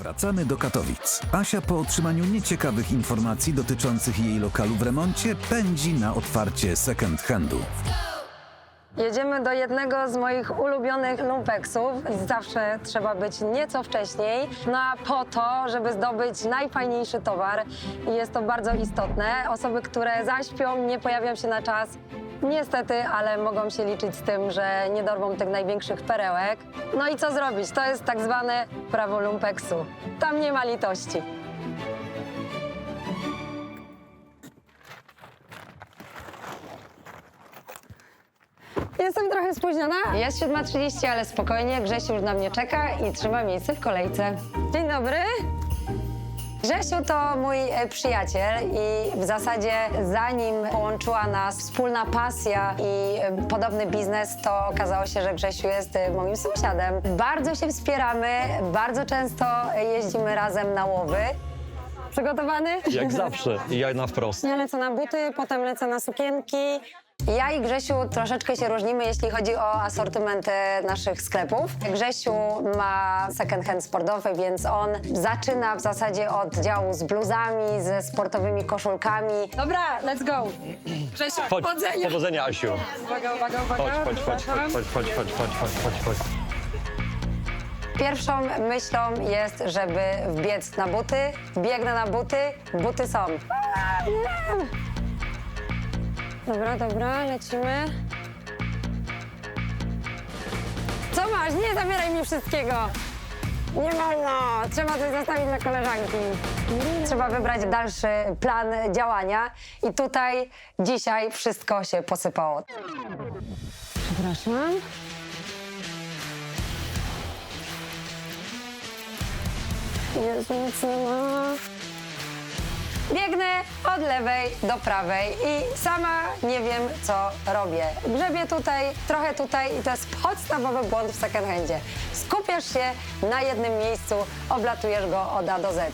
Wracamy do Katowic. Asia po otrzymaniu nieciekawych informacji dotyczących jej lokalu w remoncie pędzi na otwarcie second handu. Jedziemy do jednego z moich ulubionych lumpeksów. Zawsze trzeba być nieco wcześniej, no a po to, żeby zdobyć najfajniejszy towar. I jest to bardzo istotne. Osoby, które zaśpią, nie pojawią się na czas. Niestety, ale mogą się liczyć z tym, że nie dorwą tych największych perełek. No i co zrobić? To jest tak zwane prawo lumpeksu. Tam nie ma litości. Jestem trochę spóźniona. Jest 7.30, ale spokojnie. Grzesiu już na mnie czeka i trzyma miejsce w kolejce. Dzień dobry. Grzesiu to mój e, przyjaciel i w zasadzie zanim połączyła nas wspólna pasja i e, podobny biznes, to okazało się, że Grzesiu jest e, moim sąsiadem. Bardzo się wspieramy, bardzo często jeździmy razem na łowy. Przygotowany? Jak zawsze, i ja na wprost. Ja lecę na buty, potem lecę na sukienki. Ja i Grzesiu troszeczkę się różnimy, jeśli chodzi o asortyment e, naszych sklepów. Grzesiu ma second hand sportowy, więc on zaczyna w zasadzie od działu z bluzami, ze sportowymi koszulkami. Dobra, let's go. Grzesiu, Chodź, powodzenia. powodzenia, Asiu. Uwaga, uwaga, uwaga. Chodź, chodź, chodź, chodź, chodź, chodź, chodź, chodź, chodź, chodź, chodź. Pierwszą myślą jest, żeby wbiec na buty. Biegnę na buty, buty są. Dobra, dobra, lecimy. Co masz? Nie zabieraj mi wszystkiego. Nie wolno. Trzeba coś zostawić dla koleżanki. Trzeba wybrać dalszy plan działania. I tutaj dzisiaj wszystko się posypało. Przepraszam. Jezu, nic ma. Biegnę od lewej do prawej i sama nie wiem, co robię. Grzebię tutaj, trochę tutaj i to jest podstawowy błąd w second handzie. Skupiasz się na jednym miejscu, oblatujesz go od A do Z.